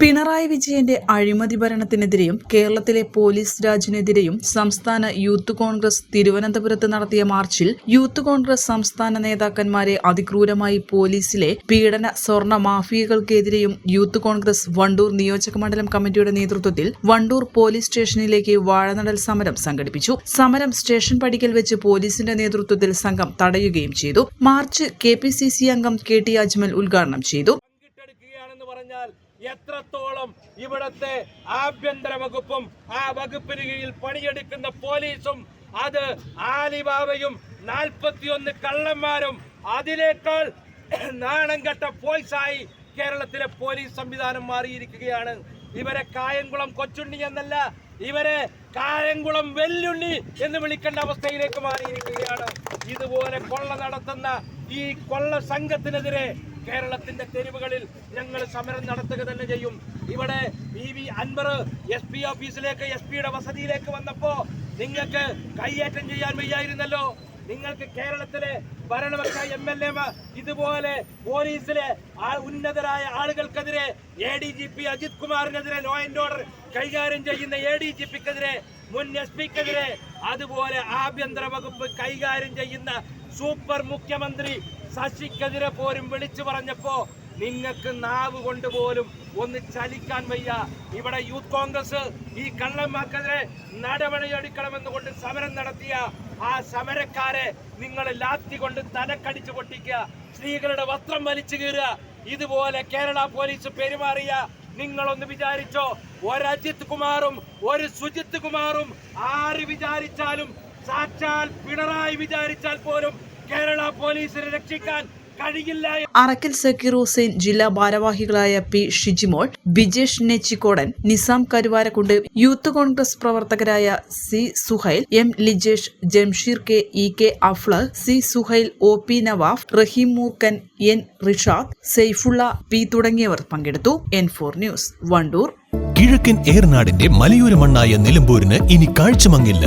പിണറായി വിജയന്റെ അഴിമതി ഭരണത്തിനെതിരെയും കേരളത്തിലെ പോലീസ് രാജിനെതിരെയും സംസ്ഥാന യൂത്ത് കോൺഗ്രസ് തിരുവനന്തപുരത്ത് നടത്തിയ മാർച്ചിൽ യൂത്ത് കോൺഗ്രസ് സംസ്ഥാന നേതാക്കന്മാരെ അതിക്രൂരമായി പോലീസിലെ പീഡന സ്വർണ മാഫിയകൾക്കെതിരെയും യൂത്ത് കോൺഗ്രസ് വണ്ടൂർ നിയോജക മണ്ഡലം കമ്മിറ്റിയുടെ നേതൃത്വത്തിൽ വണ്ടൂർ പോലീസ് സ്റ്റേഷനിലേക്ക് വാഴനടൽ സമരം സംഘടിപ്പിച്ചു. സമരം സ്റ്റേഷൻ പടിക്കൽ വെച്ച് പോലീസിന്റെ നേതൃത്വത്തിൽ സംഘം തടയുകയും ചെയ്തു. മാർച്ച് കെ അംഗം കെ ടി അജ്മൽ ഉദ്ഘാടനം ചെയ്തു. പറഞ്ഞാൽ എത്രത്തോളം ഇവിടത്തെ ആഭ്യന്തര വകുപ്പും ആ വകുപ്പിന് കീഴിൽ പണിയെടുക്കുന്ന പോലീസും അത് ആലിബാബയും നാൽപ്പത്തിയൊന്ന് കള്ളന്മാരും അതിനേക്കാൾ നാണം കെട്ട പോയിസായി കേരളത്തിലെ പോലീസ് സംവിധാനം മാറിയിരിക്കുകയാണ്. ഇവരെ കായംകുളം കൊച്ചുണ്ണി എന്നല്ല ഇവരെ കായംകുളം വെല്ലുണ്ണി എന്ന് വിളിക്കേണ്ട അവസ്ഥയിലേക്ക് മാറിയിരിക്കുകയാണ്. ഇതുപോലെ കൊള്ള നടത്തുന്ന ഈ കൊള്ള സംഘത്തിനെതിരെ കേരളത്തിന്റെ തെരുവുകളിൽ ഞങ്ങൾ സമരം നടത്തുക തന്നെ ചെയ്യും. ഇവിടെ P V Anvar S P ഓഫീസിലേക്ക് എസ് പിയുടെ വസതിയിലേക്ക് വന്നപ്പോ നിങ്ങൾക്ക് കൈയേറ്റം ചെയ്യാൻ വയ്യായിരുന്നല്ലോ. നിങ്ങൾക്ക് കേരളത്തിലെ ഭരണപക്ഷ എം എൽ എ ഇതുപോലെ പോലീസിലെ ഉന്നതരായ ആളുകൾക്കെതിരെ A D G P Ajith കുമാറിനെതിരെ law and order കൈകാര്യം ചെയ്യുന്ന എ ഡി ജി പിക്കെതിരെ മുൻ എസ് പിക്കെതിരെ അതുപോലെ ആഭ്യന്തര വകുപ്പ് കൈകാര്യം ചെയ്യുന്ന സൂപ്പർ മുഖ്യമന്ത്രി ശശിക്കെതിരെ പോലും വിളിച്ചു പറഞ്ഞപ്പോ നിങ്ങൾക്ക് നാവ് കൊണ്ടുപോലും ഒന്ന് ചലിക്കാൻ വയ്യ. ഇവിടെ യൂത്ത് കോൺഗ്രസ് ഈ കള്ളന്മാർക്കെതിരെ നടപടിയെടുക്കണമെന്ന് കൊണ്ട് സമരം നടത്തിയ ആ സമരക്കാരെ നിങ്ങൾ ലാത്തി കൊണ്ട് തലക്കടിച്ചു പൊട്ടിക്കുക. സ്ത്രീകളുടെ വസ്ത്രം വലിച്ചു കീറുക. ഇതുപോലെ കേരള പോലീസ് പെരുമാറിയ നിങ്ങളൊന്ന് വിചാരിച്ചോ? ഒരു അജിത് കുമാറും ഒരു സുജിത് കുമാറും ആര് വിചാരിച്ചാലും സാക്ഷാൽ പിണറായി വിചാരിച്ചാൽ പോലും കേരള പോലീസിനെ രക്ഷിക്കാൻ കഴിയില്ല അറക്കൽ സക്കീർ ഹുസൈൻ ജില്ലാ ഭാരവാഹികളായ P Shijimol Bijesh Nechikkodan Nizam Karuvarakundu youth Congress പ്രവർത്തകരായ C Suhail M Lijesh Jamsheer K E K Afla C Suhail O P Nawaf Rahim Moorkkan N Rishad Saifulla P തുടങ്ങിയവർ പങ്കെടുത്തു. N four news Wandoor. കിഴക്കൻ ഏർനാടിന്റെ മലയോര മണ്ണായ നിലമ്പൂരിന് ഇനി കാഴ്ചമങ്ങില്ല.